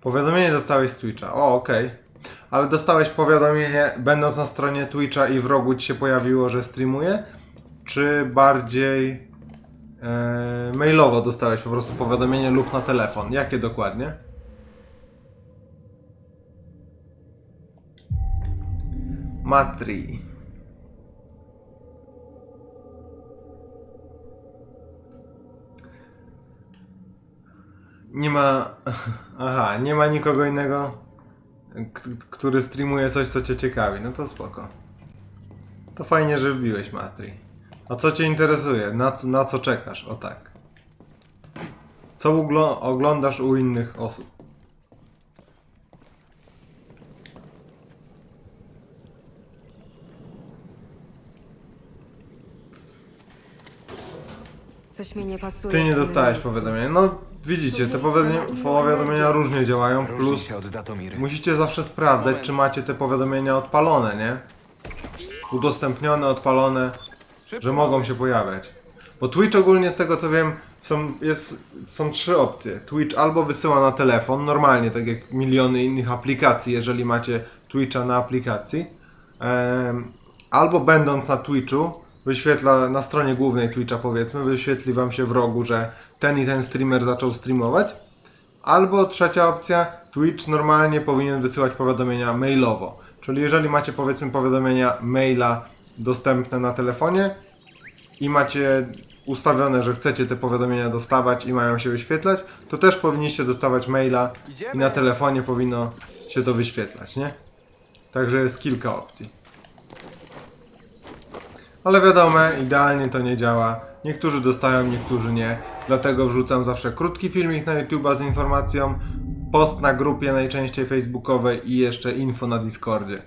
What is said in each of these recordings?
Powiadomienie dostałeś z Twitcha. O, okej. Ale dostałeś powiadomienie, będąc na stronie Twitcha i w rogu ci się pojawiło, że streamuje? Czy bardziej e, mailowo dostałeś po prostu powiadomienie lub na telefon? Jakie dokładnie? Matri. Nie ma. Aha, nie ma nikogo innego, k- który streamuje coś, co cię ciekawi. No to spoko. To fajnie, że wbiłeś Matri. A co cię interesuje? Na, co- na co czekasz? O tak. Co uglo- oglądasz u innych osób? Coś mi nie pasuje. Ty nie tym dostałeś miejscu. powiadomienia. No widzicie, te powiadomienia, powiadomienia różnie działają, Różni plus się od Datomiry. musicie zawsze sprawdzać, czy macie te powiadomienia odpalone, nie? Udostępnione, odpalone, że mogą się pojawiać. Bo Twitch ogólnie z tego co wiem, są, jest, są trzy opcje. Twitch albo wysyła na telefon, normalnie, tak jak miliony innych aplikacji, jeżeli macie Twitcha na aplikacji. Em, albo będąc na Twitchu, wyświetla na stronie głównej Twitcha powiedzmy, wyświetli wam się w rogu, że ten i ten streamer zaczął streamować. Albo trzecia opcja, Twitch normalnie powinien wysyłać powiadomienia mailowo. Czyli jeżeli macie powiedzmy powiadomienia maila dostępne na telefonie i macie ustawione, że chcecie te powiadomienia dostawać i mają się wyświetlać, to też powinniście dostawać maila i na telefonie powinno się to wyświetlać, nie? Także jest kilka opcji. Ale wiadomo, idealnie to nie działa. Niektórzy dostają, niektórzy nie. Dlatego wrzucam zawsze krótki filmik na YouTube'a z informacją, post na grupie najczęściej facebookowej i jeszcze info na Discordzie.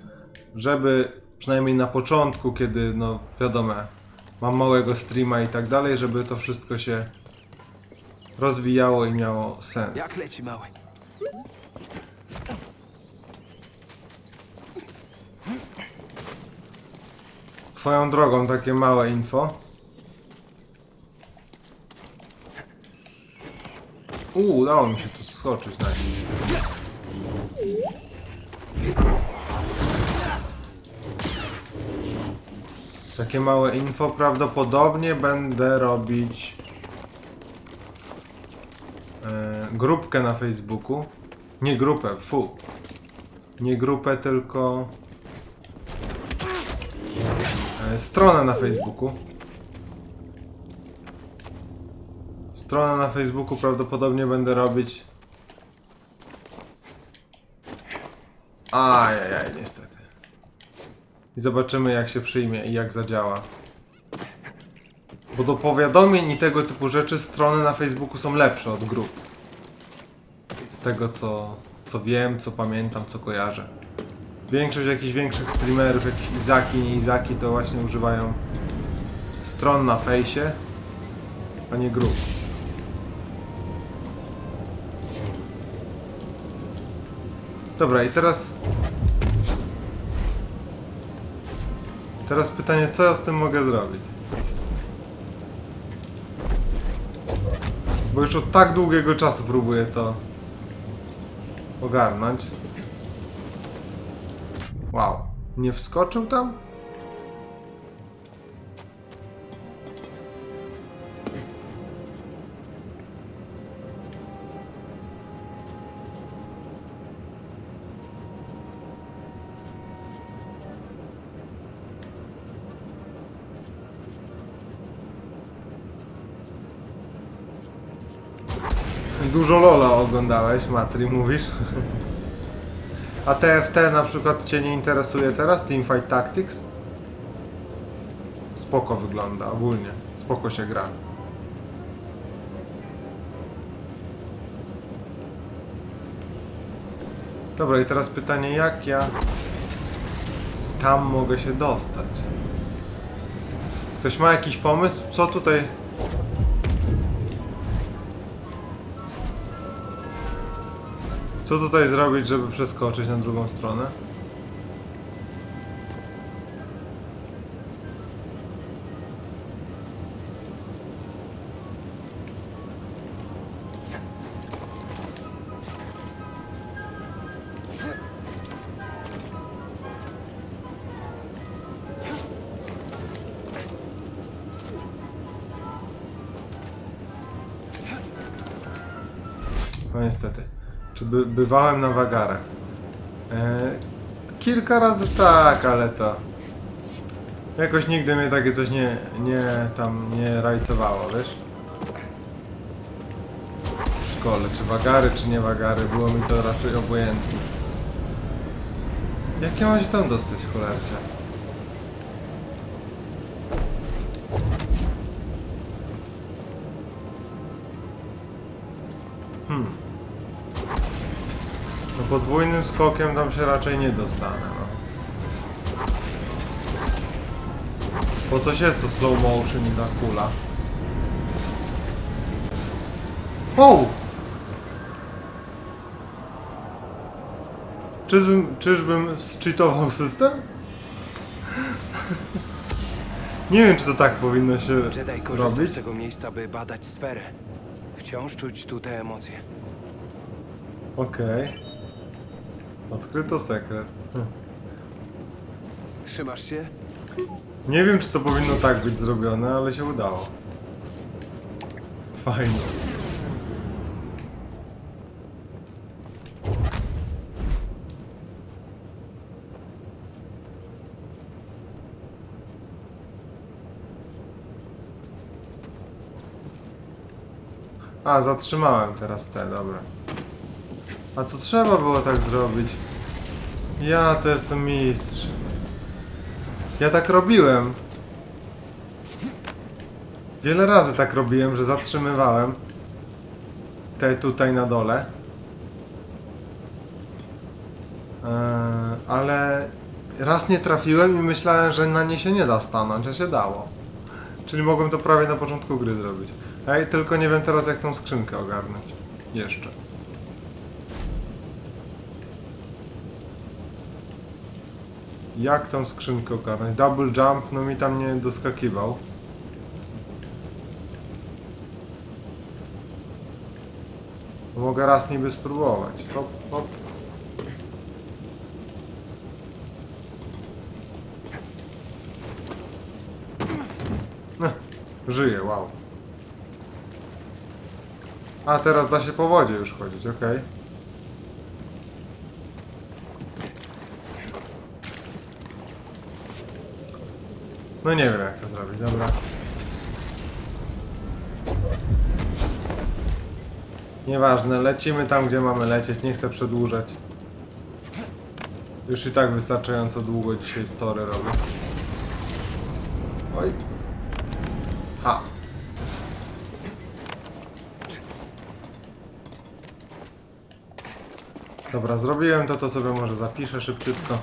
Żeby przynajmniej na początku, kiedy no wiadomo, mam małego streama i tak dalej, żeby to wszystko się rozwijało i miało sens. Jak leci mały? Swoją drogą takie małe info. Uuu, udało mi się tu skoczyć na nim. Takie małe info. Prawdopodobnie będę robić e, grupkę na Facebooku. Nie grupę, fu. Nie grupę, tylko e, stronę na Facebooku. Stronę na Facebooku prawdopodobnie będę robić. Ajajaj, niestety. I zobaczymy jak się przyjmie i jak zadziała. Bo do powiadomień i tego typu rzeczy strony na Facebooku są lepsze od grup. Z tego co, co wiem, co pamiętam, co kojarzę. Większość jakichś większych streamerów, jakieś Izaki, nie Izaki, to właśnie używają stron na fejsie, a nie grup. Dobra, i teraz... Teraz pytanie, co ja z tym mogę zrobić? Bo już od tak długiego czasu próbuję to ogarnąć. Wow. Nie wskoczył tam? Oglądałeś, Matri, mówisz? A TFT na przykład Cię nie interesuje teraz? Teamfight Tactics? Spoko wygląda ogólnie. Spoko się gra. Dobra, i teraz pytanie, jak ja tam mogę się dostać? Ktoś ma jakiś pomysł? Co tutaj... Co tutaj zrobić, żeby przeskoczyć na drugą stronę? No niestety. Czy by, bywałem na wagarach? E, kilka razy tak, ale to... Jakoś nigdy mnie takie coś nie, nie tam nie rajcowało, wiesz? W szkole, czy wagary, czy nie wagary, było mi to raczej obojętne. Jak ja mam się tam dostać, cholercie? Podwójnym skokiem tam się raczej nie dostanę, no. Bo coś jest to slow motion i ta kula. O! Czyżbym, czyżbym zcheatował system? Nie wiem, czy to tak powinno się Jedi korzysta robić. z tego miejsca, by badać sferę. Wciąż czuć tu te emocje. Okej. Odkryto sekret. Trzymasz się? Nie wiem, czy to powinno tak być zrobione, ale się udało. Fajnie. A, zatrzymałem teraz te, dobra. A to trzeba było tak zrobić. Ja to jestem mistrz. Ja tak robiłem. Wiele razy tak robiłem, że zatrzymywałem te tutaj na dole. Eee, ale raz nie trafiłem i myślałem, że na nie się nie da stanąć, a się dało. Czyli mogłem to prawie na początku gry zrobić. Ej, tylko nie wiem teraz jak tą skrzynkę ogarnąć. Jeszcze. Jak tą skrzynkę ogarnąć? Double jump, no mi tam nie doskakiwał. Mogę raz niby spróbować. Hop, hop. Ech, Żyje, wow. A, teraz da się po wodzie już chodzić, okej. No nie wiem jak to zrobić, dobra. Nieważne, lecimy tam gdzie mamy lecieć, nie chcę przedłużać. Już i tak wystarczająco długo dzisiaj story robię. Oj. Ha. Dobra, zrobiłem to, to sobie może zapiszę szybciutko.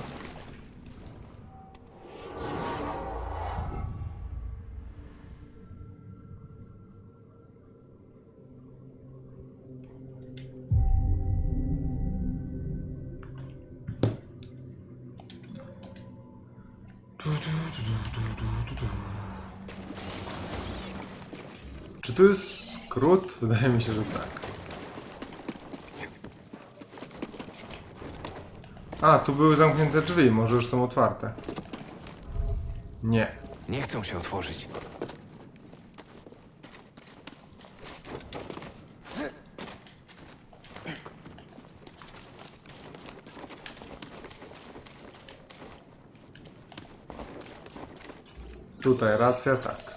Czy tu jest skrót? Wydaje mi się, że tak. A, tu były zamknięte drzwi, może już są otwarte. Nie. Nie chcą się otworzyć. Tutaj racja, tak.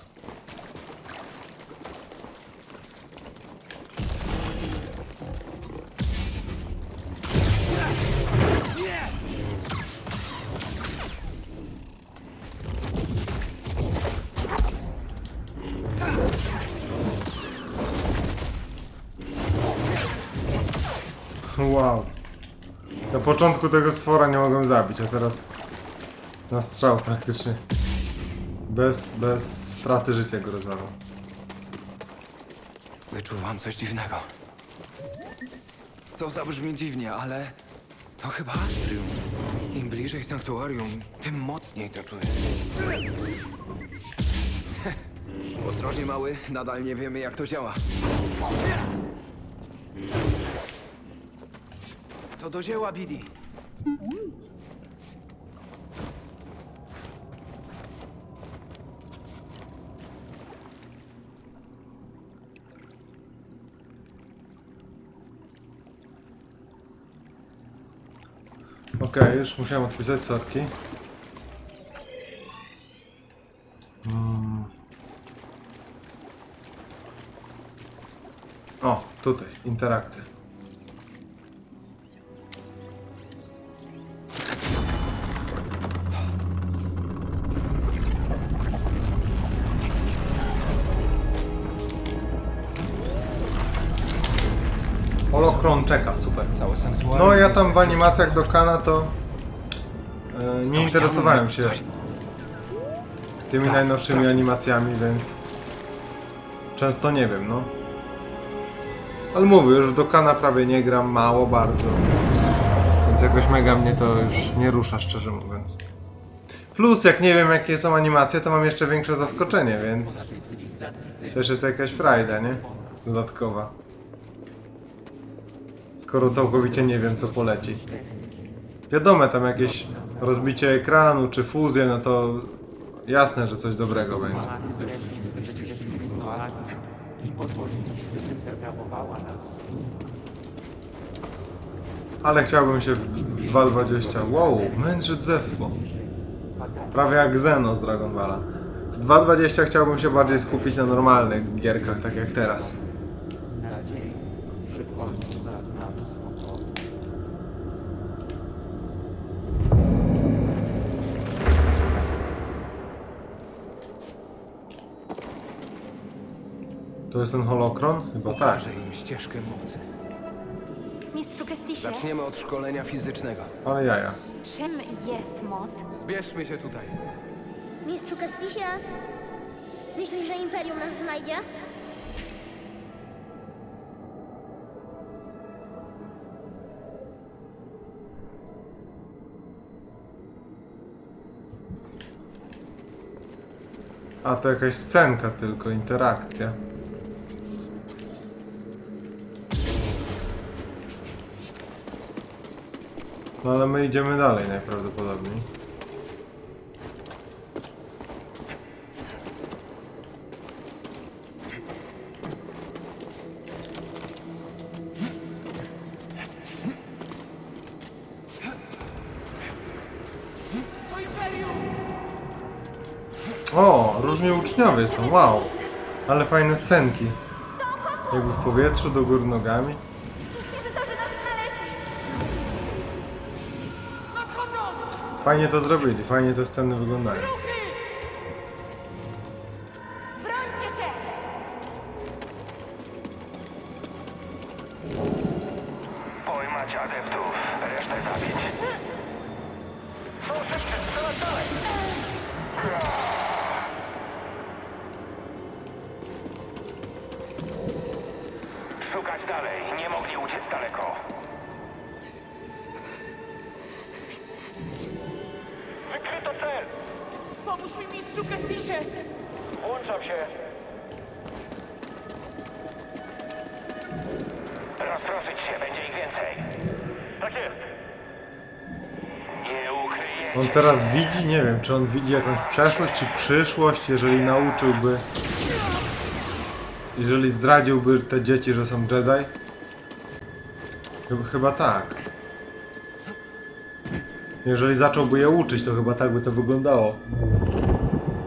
Wow. Na początku tego stwora nie mogłem zabić, a teraz na strzał praktycznie. Bez, bez straty życia go rozwalam. Wyczuwam coś dziwnego. To zabrzmi dziwnie, ale to chyba Astrium. Im bliżej sanktuarium, tym mocniej to czuję. Ostrożnie, mały. Nadal nie wiemy, jak to działa. To do dzieła, Bidi. Okej, już musiałem odpisać sorki. Mm. O, tutaj, interakty. Sanktuarium. No ja tam w animacjach do Kana to e, nie interesowałem się tymi Tak, najnowszymi animacjami, więc często nie wiem, no. Ale mówię, już do Kana prawie nie gram, mało bardzo. Więc jakoś mega mnie to już nie rusza, szczerze mówiąc. Plus, jak nie wiem jakie są animacje, to mam jeszcze większe zaskoczenie, więc też jest jakaś frajda, nie? Dodatkowa. Skoro całkowicie nie wiem co poleci. Wiadome tam jakieś rozbicie ekranu czy fuzję, no to jasne, że coś dobrego będzie. Ale chciałbym się w 2.20. Wow, mędrzyc Zeffo. Prawie jak Zeno z Dragon Balla. W 2.20 chciałbym się bardziej skupić na normalnych gierkach, tak jak teraz. Jest ten holokron? Chyba tak. Pokażę im ścieżkę mocy. Mistrzu Kestisie, Zaczniemy od szkolenia fizycznego. Ale jaja. czym jest moc? Zbierzmy się tutaj. Mistrzu Kastisie, myślisz, że Imperium nas znajdzie? A to jakaś scenka tylko, interakcja. No ale my idziemy dalej najprawdopodobniej. O, różni uczniowie są, wow. Ale fajne scenki. Jakby w powietrzu, do góry nogami. Fajnie to zrobili, fajnie te sceny wyglądają. Teraz widzi, nie wiem, czy on widzi jakąś przeszłość, czy przyszłość, jeżeli nauczyłby... Jeżeli zdradziłby te dzieci, że są Jedi? Chyba, chyba tak. Jeżeli zacząłby je uczyć, to chyba tak by to wyglądało.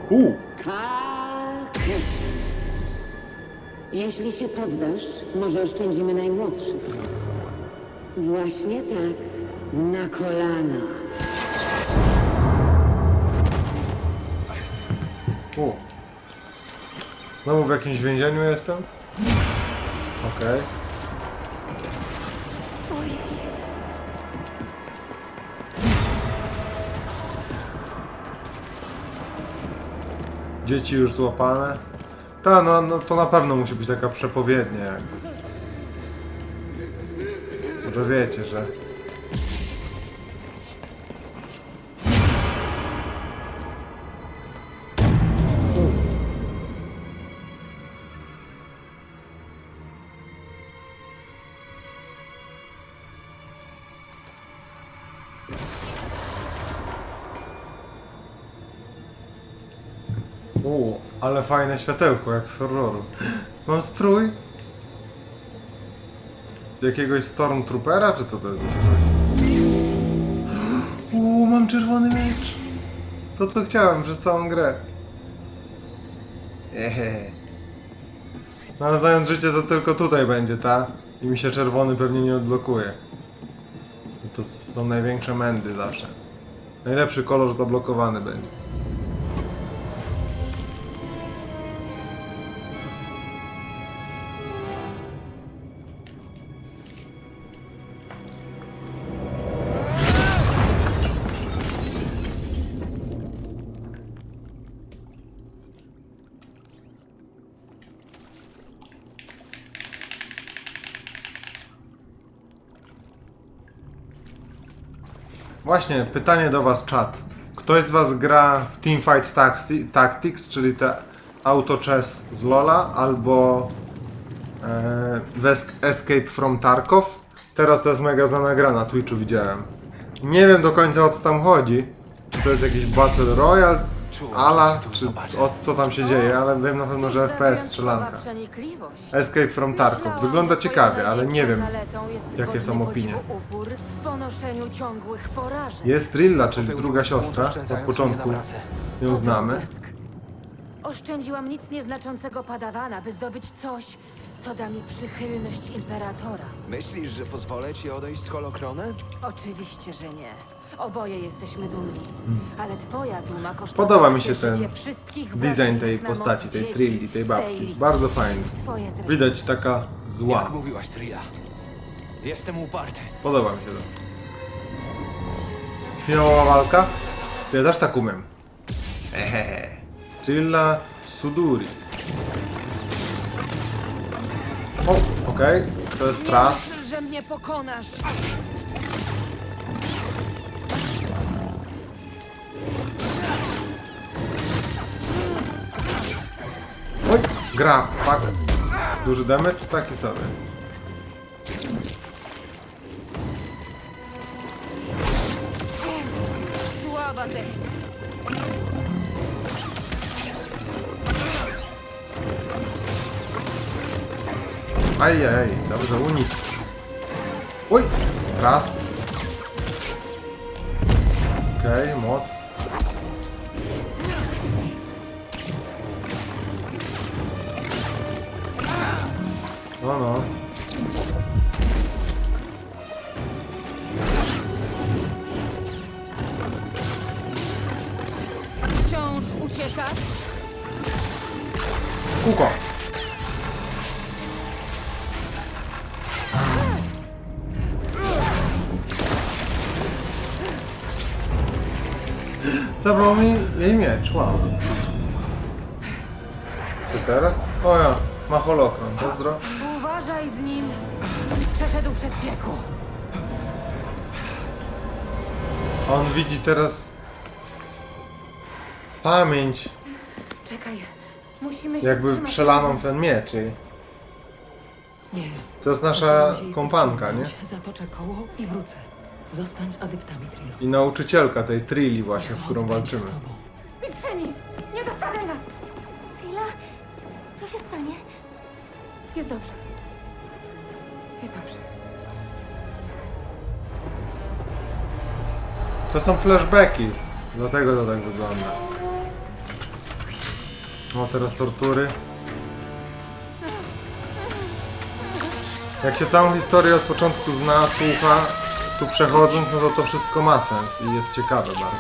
U! Tak. Jeśli się poddasz, może oszczędzimy najmłodszych. Właśnie tak. Na kolana. U. Znowu w jakimś więzieniu jestem? Okej. Się. Dzieci już złapane. Ta, no, no to na pewno musi być taka przepowiednia jakby. Że wiecie, że... ale fajne światełko, jak z horroru. Mam strój? Jakiegoś Stormtroopera, czy co to jest strój? mam czerwony miecz. To co chciałem przez całą grę. Ehe. No ale znając życie to tylko tutaj będzie, ta? I mi się czerwony pewnie nie odblokuje. To są największe mędy zawsze. Najlepszy kolor zablokowany będzie. Właśnie, pytanie do was, czat. Ktoś z was gra w Teamfight Taxi, Tactics, czyli te auto chess z Lola, albo e, Escape from Tarkov? Teraz to jest mega znana gra na Twitchu, widziałem. Nie wiem do końca o co tam chodzi. Czy to jest jakiś Battle Royale, Czułem, ala, że tu czy zobaczę. o co tam się dzieje, ale wiem na pewno, że FPS strzelanka. przenikliwość. Escape from Tarkov. Myślałam, Wygląda że ciekawie, twoją ale nie wiem. największą zaletą jest jakie są godny opinie. podziwu upór w ponoszeniu ciągłych porażek. Jest Trilla, czyli druga siostra. Od początku ją znamy. Oszczędziłam nic nieznaczącego padawana, by zdobyć coś, co da mi przychylność imperatora. Myślisz, że pozwolę ci odejść z holokronem? Oczywiście, że nie. Oboje jesteśmy dumni. Ale twoja duma kosztowała Hmm. Podoba mi się ten życie wszystkich Design wrażliwych tej na postaci, tej dzieci Trilli, tej z babki. listy. Bardzo fajny. Twoje zresztą. Widać taka zła. Jak mówiłaś, Trilla. Jestem uparty. Podoba mi się to. Finałowa walka? To ja też tak umiem. Ehehe. Trilla Suduri. O, okej. To jest tras. myśl, że mnie pokonasz. Gra. Fuck. Duży damage? Taki sobie. Słaba technika. Ajaj, dobrze, unik. Oj, trust. Okej, moc. Kółko. Zabrał mi jej miecz, wow. Co teraz? O ja, ma holokron, pozdro. Uważaj z nim. Przeszedł przez piekło. A on widzi teraz pamięć, Czekaj, musimy się jakby trzymać przelaną razem. ten miecz jej. Nie. To jest nasza jej kompanka, nie? Zatoczę koło i wrócę. Zostań z adeptami Trillo. I nauczycielka tej Trilli właśnie, z którą będzie walczymy. Z tobą. Mistrzyni, nie zostawiaj nas. Chwila, co się stanie? Jest dobrze. Jest dobrze. To są flashbacki, dlatego to tak wygląda. O, teraz tortury. Jak się całą historię od początku zna, słucha, tu przechodząc, no to to wszystko ma sens i jest ciekawe bardzo.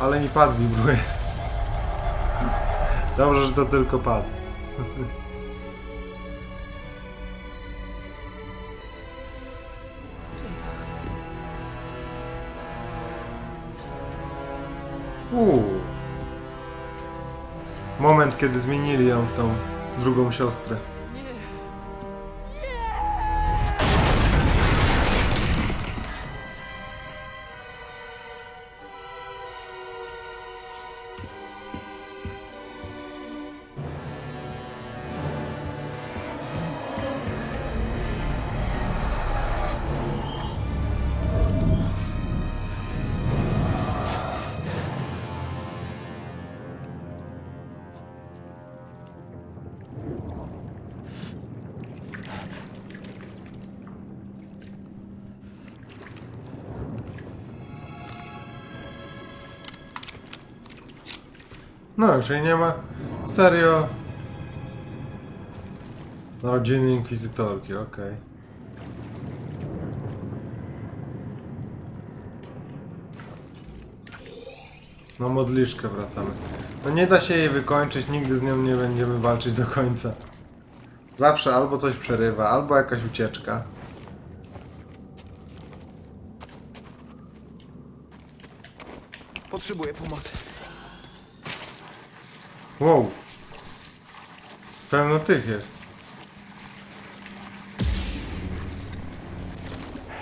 Ale mi pad wibruje. Dobrze, że to tylko pad. Moment, kiedy zmienili ją w tą drugą siostrę. No jej nie ma. Serio. Narodziny inkwizytorki, okej. Na modliszkę wracamy. No nie da się jej wykończyć, nigdy z nią nie będziemy walczyć do końca. Zawsze albo coś przerywa, albo jakaś ucieczka. Potrzebuję pomocy. Wow. Pełno tych jest.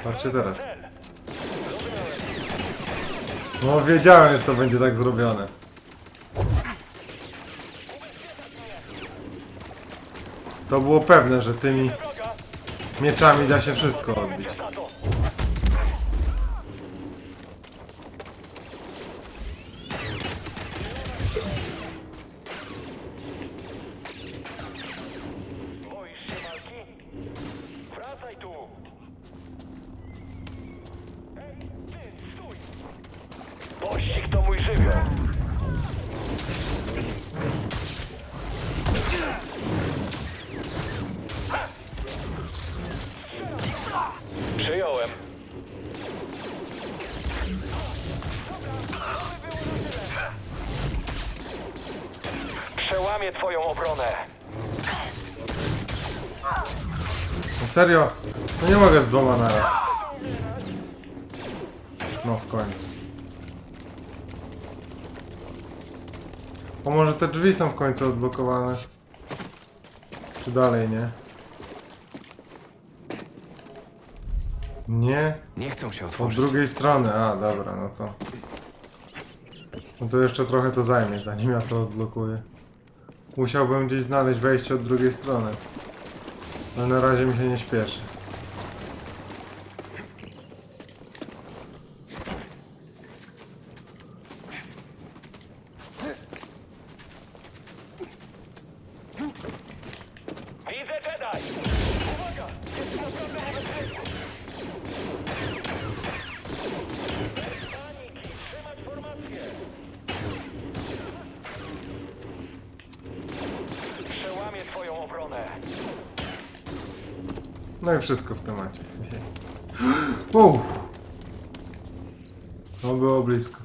Patrzcie teraz. No wiedziałem, że to będzie tak zrobione. To było pewne, że tymi mieczami da się wszystko odbić. Przyjąłem. Twoją obronę. No serio? No nie mogę z dwoma naraz. No w końcu. O może te drzwi są w końcu odblokowane? Czy dalej nie? Nie? Nie chcą się Od otworzyć. drugiej strony, a dobra, no to. No to jeszcze trochę to zajmie, zanim ja to odblokuję. Musiałbym gdzieś znaleźć wejście od drugiej strony. Ale na razie mi się nie śpieszy. Wszystko w temacie. Wow. No było blisko.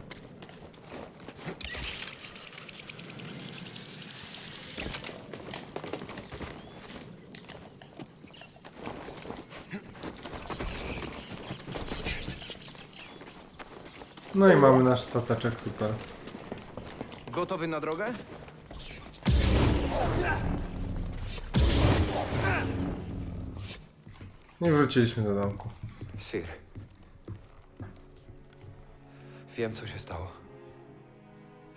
No i mamy nasz stateczek, super. Gotowy na drogę? I wróciliśmy do domku. Sir. Wiem, co się stało.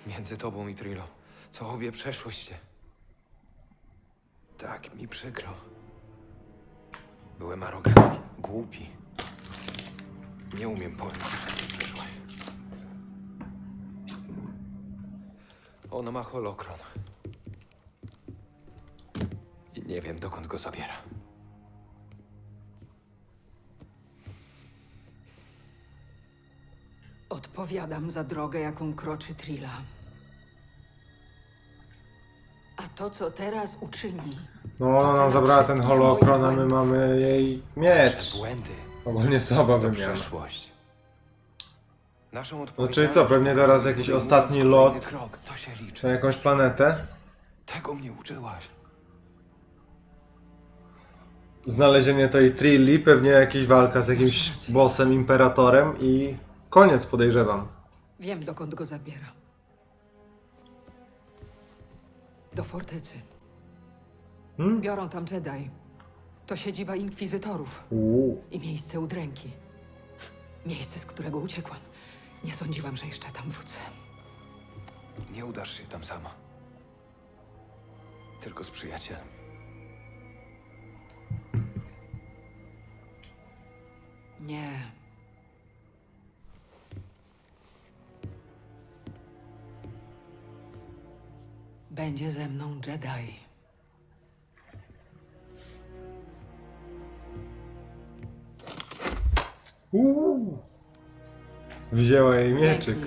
Między tobą i Trilo. Co obie przeszłyście. Tak mi przykro. Byłem arogancki, głupi. Nie umiem pojąć, że ty przeszłaś. Ona ma holokron. I nie wiem, dokąd go zabiera. Odpowiadam za drogę, jaką kroczy Trilla. A to, co teraz uczyni, No ona nam zabrała ten holokron, a my mamy jej miecz. Błędy Ogólnie słaba to wymiana. przeszłość. Naszą No odpowiedzialność... czyli co, pewnie teraz jakiś podejmując ostatni kolejny lot Krok. To się liczy. na jakąś planetę? Tego mnie uczyłaś. Znalezienie tej Trilli, pewnie jakaś walka z jakimś bossem, imperatorem i koniec podejrzewam. wiem, dokąd go zabiera. Do fortecy. Hmm? Biorą tam Jedi. To siedziba inkwizytorów Uuu. i miejsce udręki. Miejsce, z którego uciekłam. Nie sądziłam, że jeszcze tam wrócę. Nie udasz się tam sama. Tylko z przyjacielem. Nie. Będzie ze mną Jedi. Uuu. Wzięła jej mieczyk.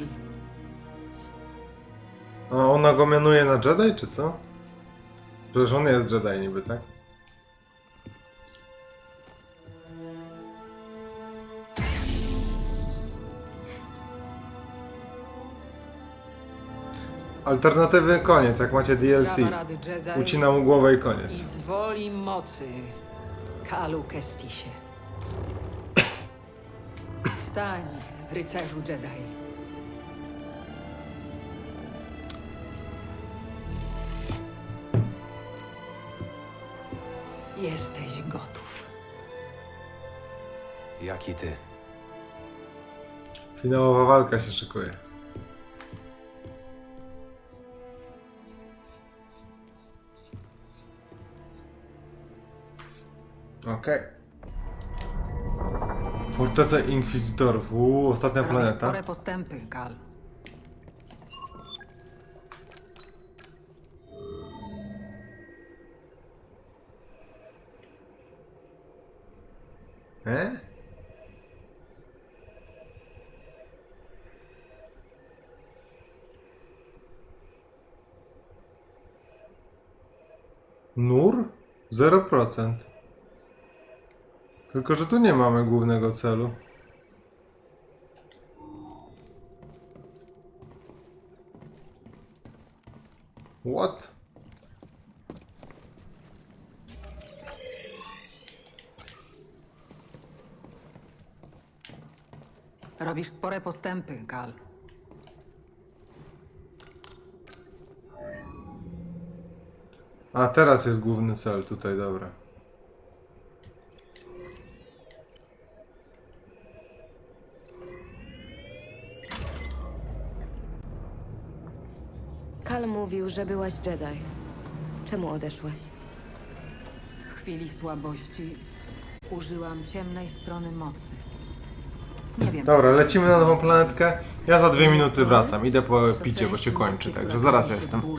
A ona go mianuje na Jedi, czy co? Przecież on jest Jedi niby, tak? Alternatywy koniec, jak macie DLC. Sprawa Rady Jedi Ucina mu głowę i i koniec. z woli mocy Kalu Kestisie. Wstań, rycerzu Jedi. Jesteś gotów. Jak i ty. Finałowa walka się szykuje. Okej. Forteca Inkwizytorów. Uuu, ostatnia Robisz planeta. spore postępy, Kal. E? Nur? 0%. Tylko, że tu nie mamy głównego celu. What? Robisz spore postępy, Kal. A, teraz jest główny cel tutaj, dobra. Mówił, że byłaś Jedi. Czemu odeszłaś? W chwili słabości użyłam ciemnej strony mocy. Nie wiem. Dobra, lecimy na nową planetkę. Ja za dwie minuty wracam. Idę po picie, bo się kończy, także zaraz jestem.